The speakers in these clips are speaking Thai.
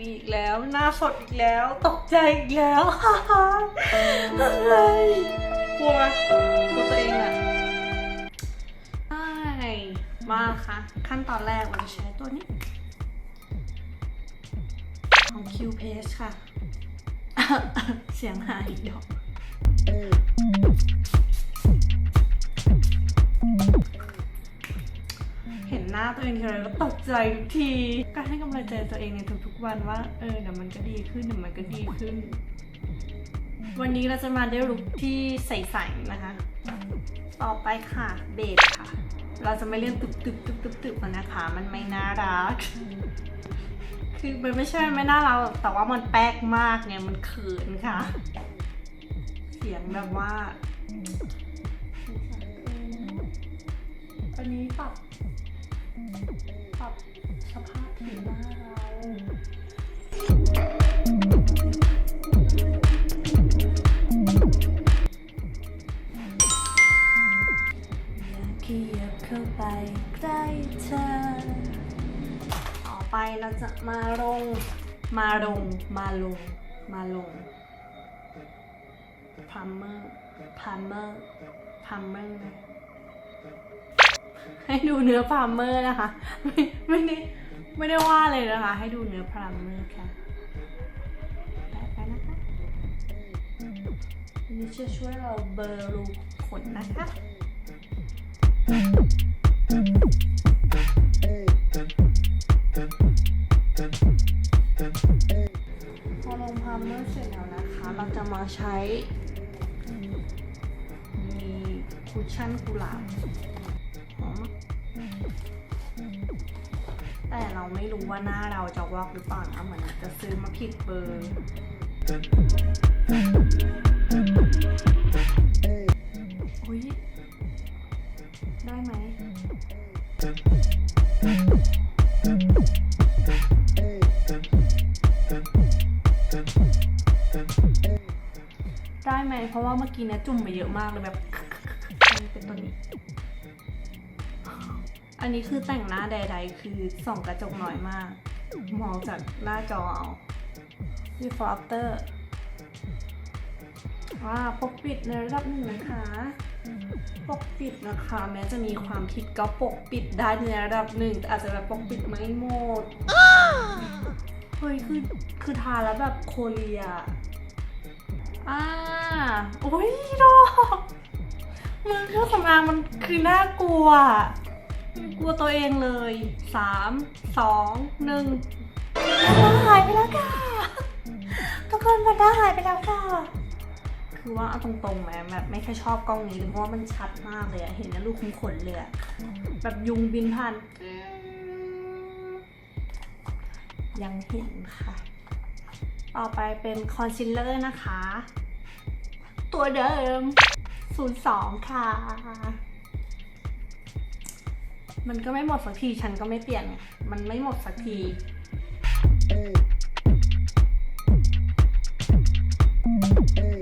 ดีอีกแล้ว หน้าสดอีกแล้ว ตกใจอีกแล้วฮ่าฮ่าอะไรกลัวกลัวตัวเองอะใช่มาค่ะ ขั้นตอนแรกเราจะใช้ตัวนี้ ของ Q Page ค่ะ เสียงหายอีกดอก นหน้าตัวเองทีไรก็ตกใจทุกที ก็ให้กำลังใจตัวเองในทุกๆวันว่า เออเดี๋ยวมันก็ดีขึ้นเดี๋ยวมันก็ดีขึ้น วันนี้เราจะมาด้วยลุคที่ใสๆนะคะ ต่อไปค่ะเบสค่ะ เราจะไม่เล่นตึบตึบตึบตึบตึบนะคะ มันไม่น่ารัก คือมันไม่ใช่ไม่น่ารักหรอกแต่ว่ามันแป๊กมากไงมันเขินค่ะ เสียงแบบว่าอันนี้ปรับ ปรับสภาพผิวหน้าเราอยากขยับเข้าไปใกล้เธอ ต่อไปเราจะมาลง มาลง มาลง มาลงพัมเมอร์พัมเมอร์พัมเมอร์ ให้ดูเนื้อพรามเมอร์นะคะ ไม่ไม่ได้ไม่ได้ว่าเลยนะคะ ให้ดูเนื้อพรามเมอร์ค่ะไปไปนะคะนี่จะช่วยเราเบลอรูขนนะคะ ว่าหน้าเราจะวอกหรือเปล่านะเหมือนจะซื้อมาผิดเบอร์อุ้ยได้ไหมได้ไหมเพราะว่าเมื่อกี้เนี้ยจุ่มไปเยอะมากเลยแบบ เป็นตัวนี้ อันนี้คือแต่งหน้าใด ๆ คือส่องกระจกน้อยมาก มองจากหน้าจอเอา before after ว่าปกปิดในระดับหนึ่งนะคะ ปกปิดนะคะ แม้จะมีความผิดก็ปกปิดได้ในระดับหนึ่งแต่อาจจะแบบปกปิดไม่หมดเฮ้ยคือคือทาแล้วแบบโคเรียอ่าโอ้ยดอกมึงเครื่องสำอางมันคือน่ากลัว กลัวตัวเองเลยสามสองหนึ่งมันหายไปแล้วค่ะ ทุกคนมันหายไปแล้วค่ะ คือว่าเอาตรงๆไหมแบบไม่ค่อยชอบกล้องนี้เลยเพราะว่ามันชัดมากเลยอะเห็นนะลูกคุ้มขนเลยอะแบบยุงบินผ่านยังเห็นค่ะ ต่อไปเป็นคอนซีลเลอร์นะคะ ตัวเดิม 02 ค่ะ มันก็ไม่หมดสักทีฉันก็ไม่เปลี่ยนไงมันไม่หมดสักทีข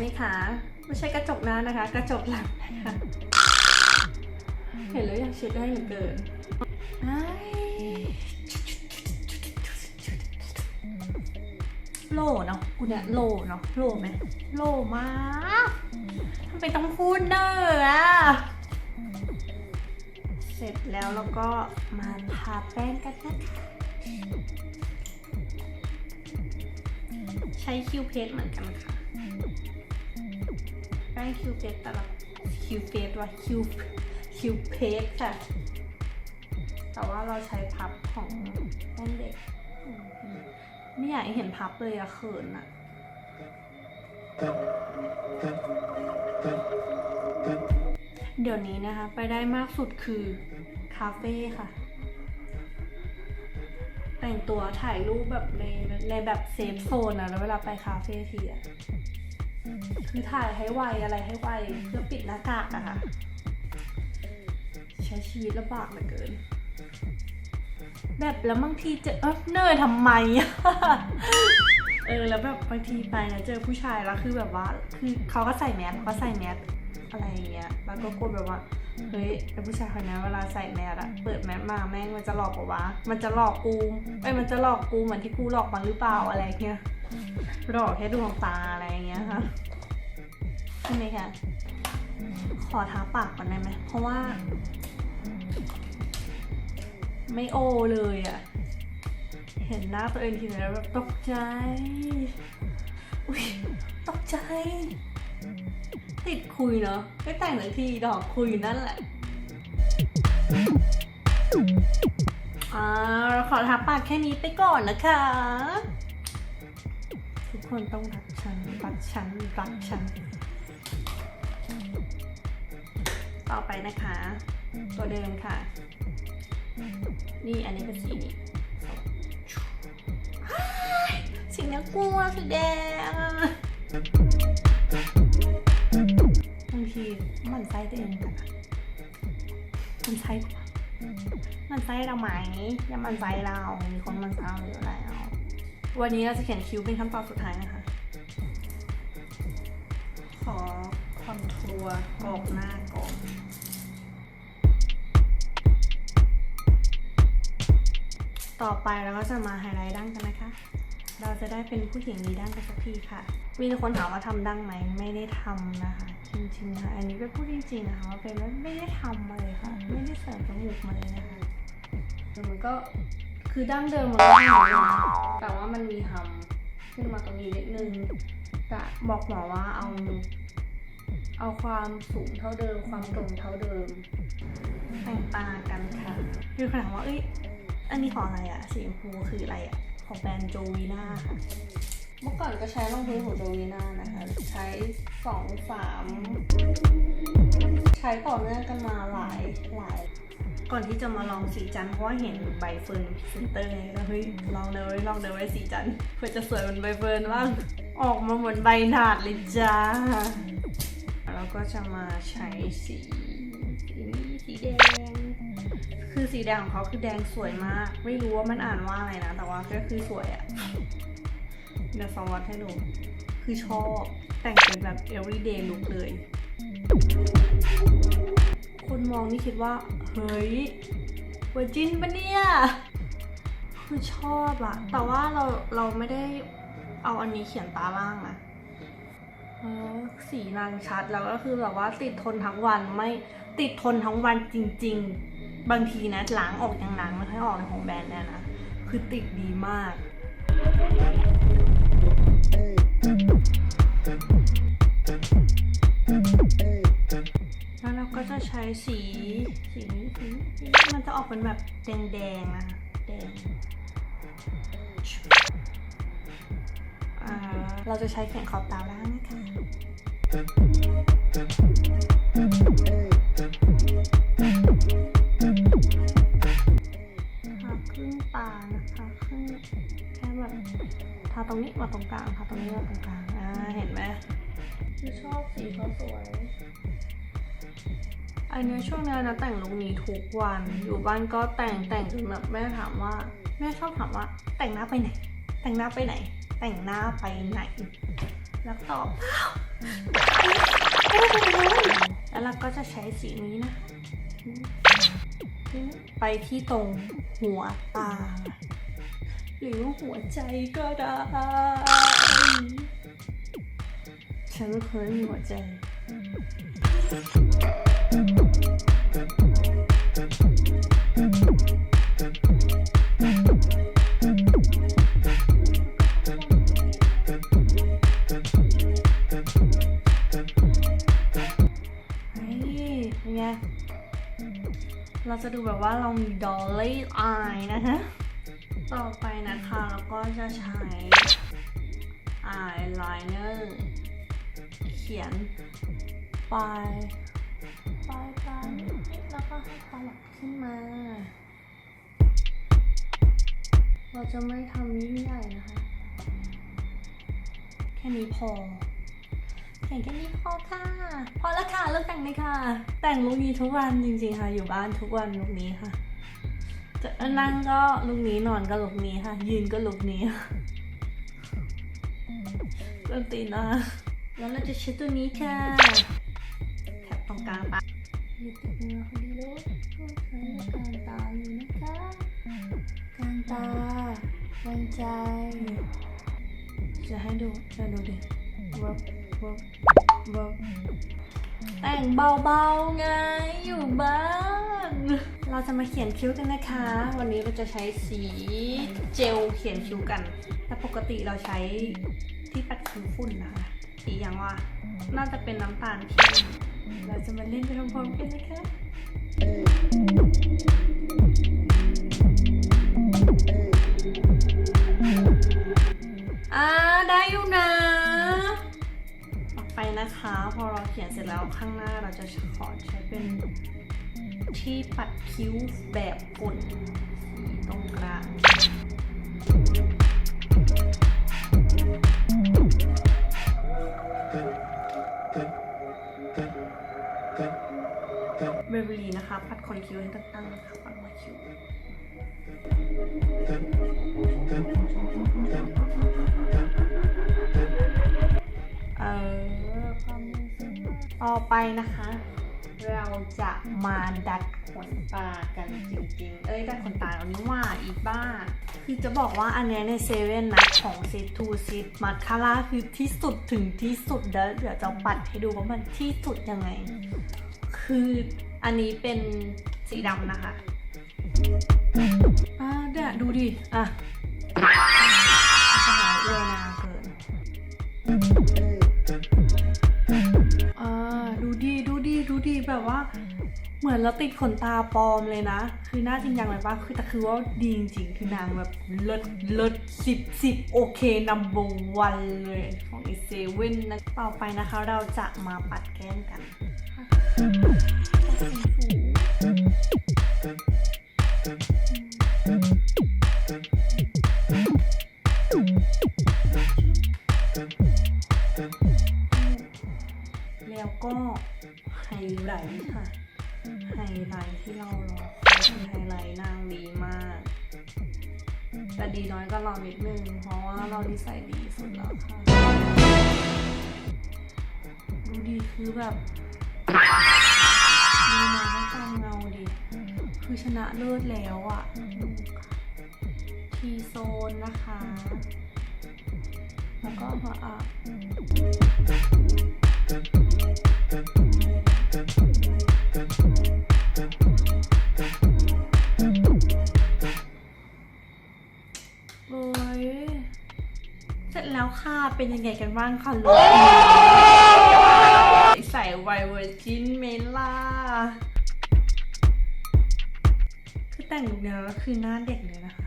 ไหมคะ ไม่ใช่กระจกหน้านะคะ กระจกหลังนะคะ เห็นแล้วอยากเช็ดได้เหลือเกินโล่เนาะกูเนี่ยโล่เนาะโล่ไหมโล่มากทำไมต้องพูดเนอะเสร็จแล้วแล้วก็มาทาแป้งกันนะคะใช้คิวเพสเหมือนกันค่ะ ป้งคิวเพสแต่ละคิวเพสว่าคิวคิวเพสค่ะ แต่ว่าเราใช้พับของแป้งเด็ก ไม่อยากเห็นพับเลยอะเขินอะเดี๋ยวนี้นะคะ ไปได้มากสุดคือคาเฟ่ค่ะ แต่งตัวถ่ายรูปแบบในในแบบเซฟโซนอะแล้วเวลาไปคาเฟ่ทีอะ คือถ่ายให้ไวอะไรให้ไวเพื่อปิดหน้ากากอะค่ะ ใช้ชีวิตลำบากเหลือเกิน แบบแล้วบางทีเจอเออเนยทำไม เออแล้วแบบบางทีไปนะเจอผู้ชายแล้วคือแบบว่า คือเขาก็ใส่แมสเขาก็ใส่แมสอะไรอย่างเงี้ยแล้วก็กลัวแบบว่า เฮ้ยไอผู้ชายคนนี้นเวลาใส่แมสอะเปิดแมสมาแม่งมันจะหลอกปะวะ มันจะหลอกกูไอ้มันจะหลอกกูเหมือนที่กูหลอกมันหรือเปล่าอะไรเงี้ยหลอกแค่ดวงตาอะไรเงี้ยค่ะใช่ไหมคะขอท้าปากก่อนได้ไหมเพราะว่า ไม่โอเลยอะเห็นหน้าตัวเองทีไรแล้วแบบตกใจอุ้ยตกใจ ติดคุยเนาะไม่แต่งหนึ่งทีดอกคุยนั่นแหละอ่าเราขอทับปากแค่นี้ไปก่อนนะคะ ทุกคนต้องรักฉันรักฉันรักฉัน ต่อไปนะคะ ตัวเดิมค่ะ นี่อันนี้เป็นสีนี้สีน่ากลัวสีแดง มันไส้ตัวเองกันอะมันไส้มันไส้เราไหมอย่ามันไส้เรา มีคนมันไส้เราอยู่แล้ววันนี้เราจะเขียนคิ้วเป็นขั้นตอนสุดท้ายนะคะ ขอคอนทัวร์กรอบหน้าก่อนต่อไปเราก็จะมาไฮไลท์ดั้งกันนะคะ เราจะได้เป็นผู้หญิงมีดั้งกันสักทีค่ะ มีคนถามว่าทำดั้งไหมไม่ได้ทำนะคะจริงๆนะคะอันนี้เป็นพูดจริงๆนะคะว่าเป็นว่าไม่ได้ทำมาเลยค่ะ ไม่ได้เสริมจมูกมาเลยนะคะแต่มันก็คือดั้งเดิมมันก็ทำอยู่นะแต่ว่ามันมีทำขึ้นมาตรงนี้นิดนึงแต่บอกหมอว่าเอา เอาความสูงเท่าเดิม ความตรงเท่าเดิมแต่งตากันค่ะคือถามว่าเอ้ยอันนี้ของอะไรอะสีชมพูคืออะไรอะ ของแบรนด์โจวีน่าค่ะ เมื่อก่อนก็ใช้รองพื้นของโจวีน่านะคะ ใช้สองสามใช้ต่อเนื่องกันมาหลายหลาย ก่อนที่จะมาลองสีจันทร์เพราะว่าเห็นใบเฟิร์นพรีเซนเตอร์ไงแล้วเฮ้ยลองเลยลองเลยไว้สีจันทร์เพื่อจะสวยเหมือนใบเฟิร์นบ้างออกมาเหมือนใบหนาดเลยจ้าแล้วก็จะมาใช้สีสีนี้สีแดง คือสีแดงของเขาคือแดงสวยมาก ไม่รู้ว่ามันอ่านว่าอะไรนะ แต่ว่าก็คือสวยอะเดี๋ยวสวัสดให้ดู คือชอบ แต่งเป็นแบบ everyday look เลย คนมองนี่คิดว่า เฮ้ยวอร์จินปะเนี่ยคือชอบอะแต่ว่าเราเราไม่ได้เอาอันนี้เขียนตาล่างนะสีนางชัดแล้วก็คือแบบว่าติดทนทั้งวันไม่ติดทนทั้งวันจริง ๆ บางทีนะล้างออกยังล้างไม่ค่อยออกในของแบรนด์เนี่ยนะคือติดดีมากแล้วเราก็จะใช้สีสีนี้สีมันจะออกเป็นแบบแดงๆนะคะแดงเราจะใช้แข่งขอบตาล่างนะคะ รงกลางทาตรงนี้มาตรงกลางอ่าเห็นไหมคือชอบสีเขาสวย อันเนี้ยช่วงเนี้ยนะแต่งลุคนี้ทุกวัน อยู่บ้านก็แต่งแต่งจนแบบแม่ถามว่า แม่ชอบถามว่า แต่งหน้าไปไหน แต่งหน้าไปไหน แต่งหน้าไปไหน แล้วตอบไม่ได้ไปเลยแล้วเราก็จะใช้สีนี้นะ ไปที่ตรงหัวตา หรือหัวใจก็ได้ ฉันเคยมีหัวใจเฮ้ยเป็นไง เราจะดูแบบว่าเรามี dolly eye นะฮะ ต่อไปนะคะเราก็จะใช้ eyeliner เขียนปลายปลายตานิดๆแล้วก็ให้ตลับขึ้นมา เราจะไม่ทำยิ่งใหญ่นะคะ แค่นี้พอแต่งแค่นี้พอค่ะ พอแล้วค่ะเลิกแต่งเลยค่ะ แต่งลุคนี้ทุกวันจริงๆค่ะ อยู่บ้านทุกวันลุคนี้ค่ะ จะนั่งก็ลุคนี้นอนก็ลุคนี้ค่ะ ยืนก็ลุคนี้เริ่มตีนะแล้วเราจะเช็ดตัวนี้ค่ะแถบตรงกลางปะยืดติดเนื้อเขาดีเลยใช้ในการตาอยู่นะคะกลางตาวางใจ จะให้ดูจะดูดิวับวับวับ แต่งเบาๆไงอยู่บ้าน เราจะมาเขียนคิ้วกันนะคะ วันนี้เราจะใช้สีเจลเขียนคิ้วกัน แต่ปกติเราใช้ที่ปัดคิ้วฝุ่นนะคะ สีอย่างว่า น่าจะเป็นน้ำตาลเข้มเราจะมาเล่นไปพร้อมๆกันนะคะอ่าได้อยู่นะ นะคะ พอเราเขียนเสร็จแล้วข้างหน้าเราจะขอใช้เป็นที่ปัดคิ้วแบบฝุ่นตรงกลางเบเบลีนะคะ ปัดคอนคิ้วให้ตั้งๆนะคะปัดหัวคิ้ว อไปนะคะ เราจะมาดัดขนตากันจริงๆ เอ้ยดัดขนตาอันนี้ว่าอีบ้า คือจะบอกว่าอันเนี้ยในเซเว่นนะของซิทูซิตมาคาร่าคือที่สุดถึงที่สุดแล้วเดี๋ยวจะปัดให้ดูว่ามันที่สุดยังไง คืออันนี้เป็นสีดำนะคะอ่าเดี๋ยวดูดิ อะจะหายเอื้อยนานเกิน เหมือนเราติดขนตาปลอมเลยนะ คือหน้าจริงจังเลยปะคือแต่คือว่าดีจริงๆคือนางแบบเลิศเลิศสิบสิบโอเคนัมเบอร์วันเลยของอีเซเว่นนะต่อไปนะคะเราจะมาปัดแก้มกัน ไลน์ที่เรารอคอยคือไฮไลท์นางดีมาก แต่ดีน้อยก็รอนิดนึง เพราะว่าเราดีใส่ดีสุดแล้วค่ะ ดูดีคือแบบดูนะตามเงาดิคือชนะเลิศแล้วอะ่ะทีโซนนะคะ แล้วก็มาอะ เป็นยังไงกันบ้างคะลูกใส่ไวเวอร์จินเมล่าคือแต่งลุคเนี้ยแล้วคือหน้าเด็กเลยนะคะ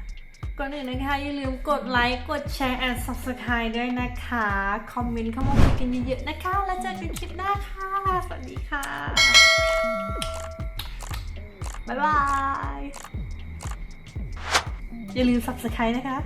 ก่อนอื่นนะคะ อย่าลืมกดไลค์ กดแชร์ and subscribe ด้วยนะคะ คอมเมนต์เข้ามาคุยกันเยอะๆนะคะ แล้วเจอกันคลิปหน้าค่ะ สวัสดีค่ะ บ๊ายบาย อย่าลืม subscribe นะคะ